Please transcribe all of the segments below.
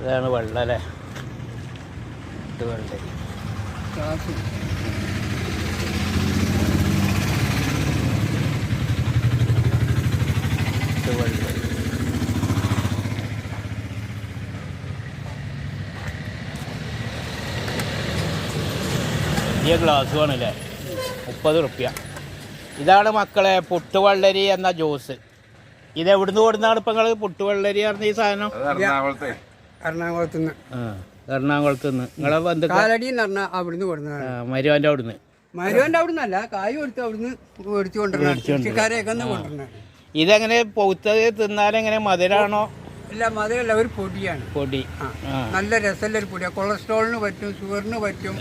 ഇതാണ് വെള്ളം അല്ലേ? ഇത് വെള്ളം. ഗ്ലാസ് ഇത് വെള്ളം. വലിയ ഗ്ലാസ് വേണല്ലേ? മുപ്പത് റുപ്യ. ഇതാണ് മക്കളെ പുട്ടുവള്ളരി എന്ന ജ്യൂസ്. ഇത് എവിടുന്ന് കൊടുന്നാണ് ഇപ്പം നിങ്ങൾ പുട്ടുവള്ളരി പറഞ്ഞ ഈ സാധനം? എറണാകുളത്തെ നിന്ന്. എറണാകുളത്ത് നിന്ന്. നിങ്ങളെ കാലടി എന്ന് പറഞ്ഞാൽ അവിടുന്ന് കൊടുന്നതാണ്. മരുവാന്റെ അവിടുന്ന്. മരുവന്റെ അവിടുന്ന് അല്ല കായ് കൊടുത്ത് അവിടുന്ന് മേടിച്ചു കൊണ്ടുവരണം കൃഷിക്കാരെയൊക്കെ ഒന്ന് കൊണ്ടുവരണം ഇതെങ്ങനെ പൗത്തത് തിന്നാലെങ്ങനെ മധുരാണോ? ഇല്ല മധുരല്ല ഒരു പൊടിയാണ്. പൊടി. നല്ല രസമുള്ള ഒരു പൊടിയാണ്. കൊളസ്ട്രോളിന് പറ്റും ഷുഗറിന് പറ്റും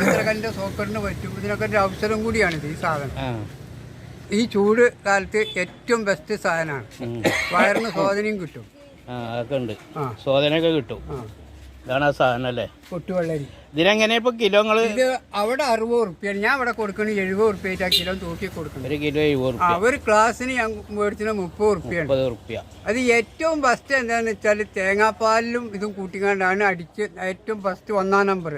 ഇതിനൊക്കെ സോക്കറിന് പറ്റും ഇതിനൊക്കെ ഒരു അവസരം കൂടിയാണ് ഈ സാധനം. ഈ ചൂട് കാലത്ത് ഏറ്റവും ബെസ്റ്റ് സാധനമാണ്. വയറിന് സ്വാധീനം കിട്ടും. അതൊക്കെ ഉണ്ട്. ആ. സോദനൊക്കെ കിട്ടും. ഇതാണ് ആ സാധനം അല്ലേ? പൊട്ടുവെള്ളരി. ഇതിനെങ്ങനെ ഇപ്പൊ കിലോ ഇത് അവിടെ അറുപത് റുപ്യാണ് ഞാൻ അവിടെ കൊടുക്കണ എഴുപത് റുപ്യ കിലോ തൂക്കി കൊടുക്കണം ഒരു കിലോ എഴുപത് ആ റുപ്യ ഒരു ക്ലാസ്സിന് ഞാൻ മേടിച്ചത് മുപ്പത് റുപ്യ മുപ്പത് റുപ്യ അത് ഏറ്റവും ഫസ്റ്റ് എന്താണെന്ന് വെച്ചാൽ തേങ്ങാപ്പാലിലും ഇതും കൂട്ടിക്കാണ്ടാണ് അടിച്ച് ഏറ്റവും ഫസ്റ്റ് ഒന്നാം നമ്പർ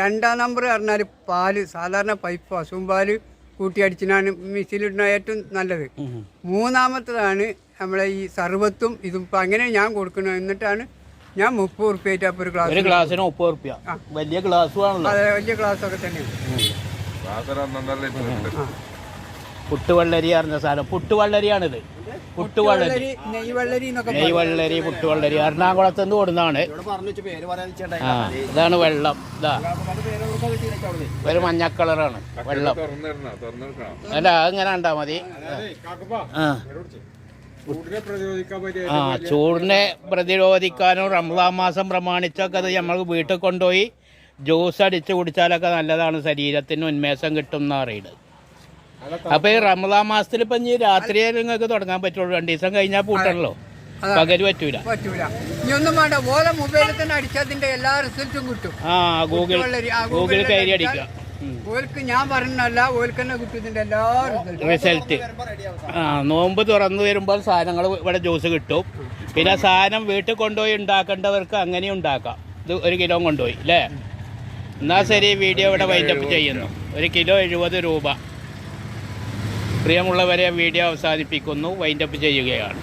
രണ്ടാം നമ്പർ പറഞ്ഞാൽ പാൽ സാധാരണ പൈപ്പ് പശുവും പാൽ കൂട്ടി അടിച്ചിനാണ് മിക്സിയിലിടുന്ന ഏറ്റവും നല്ലത്. മൂന്നാമത്തതാണ് നമ്മളെ ഈ സർവത്തും ഇതും ഇപ്പം അങ്ങനെ ഞാൻ കൊടുക്കുന്നത് എന്നിട്ടാണ് ഞാൻ മുപ്പത് ഉറുപ്പ്യായിട്ട് ഒരു ഗ്ലാസ് ഒരു ഗ്ലാസ്സിന് മുപ്പത് റുപ്യ വലിയ ഗ്ലാസ് ആണല്ലോ അതെ വലിയ ഗ്ലാസ് ഒക്കെ തന്നെയാണ് പുട്ടുവള്ളരി അറിഞ്ഞ സാധനം. പുട്ടുവള്ളരിയാണിത്. പുട്ടുവള്ളരി. നെയ്വള്ളരി നെയ്വള്ളരി എന്നൊക്കെ നെയ് വെള്ളരി പുട്ടുവള്ളരി. എറണാകുളത്ത് നിന്ന് കൊടുന്നതാണ്. ഇതാണ് വെള്ളം. ഇതാ. ഒരു മഞ്ഞ കളറാണ് വെള്ളം. അല്ല അതിങ്ങനെ ഉണ്ടാ മതി. ആ. ആ ചൂടിനെ പ്രതിരോധിക്കാനും റംസാൻ മാസം പ്രമാണിച്ചൊക്കെ അത് നമ്മൾ വീട്ടിൽ കൊണ്ടുപോയി ജ്യൂസ് അടിച്ച് കുടിച്ചാലൊക്കെ നല്ലതാണ്. ശരീരത്തിന് ഉന്മേഷം കിട്ടും എന്ന് പറയുന്നത് അപ്പൊ ഈ റംസാൻ മാസത്തിൽ ഇപ്പൊ ഇനി രാത്രിയേ നിങ്ങൾക്ക് തുടങ്ങാൻ പറ്റുള്ളൂ. രണ്ടു ദിവസം കഴിഞ്ഞാൽ പൂട്ടണല്ലോ. പകൽ പറ്റൂല. പറ്റൂല. ഇനി ഒന്നും വേണ്ട. ഓരോ മൊബൈലിൽ തന്നെ അടിച്ചതിന്റെ എല്ലാ റിസൾട്ടും കിട്ടും. ആ ഗൂഗിൾ ഗൂഗിൾ കയറി അടിക്കാം അടിക്കുക. ഓൽക്ക് ഞാൻ പറഞ്ഞല്ല ഓൽക്കെന്നെ കിട്ടും ഇതിന്റെ എല്ലാ റിസൾട്ട് ആ നോമ്പ് തുറന്നു വരുമ്പോൾ സാധനങ്ങൾ ഇവിടെ ജ്യൂസ് കിട്ടും. പിന്നെ സാധനം വീട്ടിൽ കൊണ്ടുപോയി ഉണ്ടാക്കേണ്ടവർക്ക് അങ്ങനെ ഉണ്ടാക്കാം. ഇത് ഒരു കിലോ കൊണ്ടുപോയി അല്ലേ എന്നാൽ ശരി വീഡിയോ ഇവിടെ വൈൻഡപ്പ് ചെയ്യുന്നു. ഒരു കിലോ എഴുപത് രൂപ. പ്രിയമുള്ളവരെ വീഡിയോ അവസാനിപ്പിക്കുന്നു. വൈൻഡപ്പ് ചെയ്യുകയാണ്.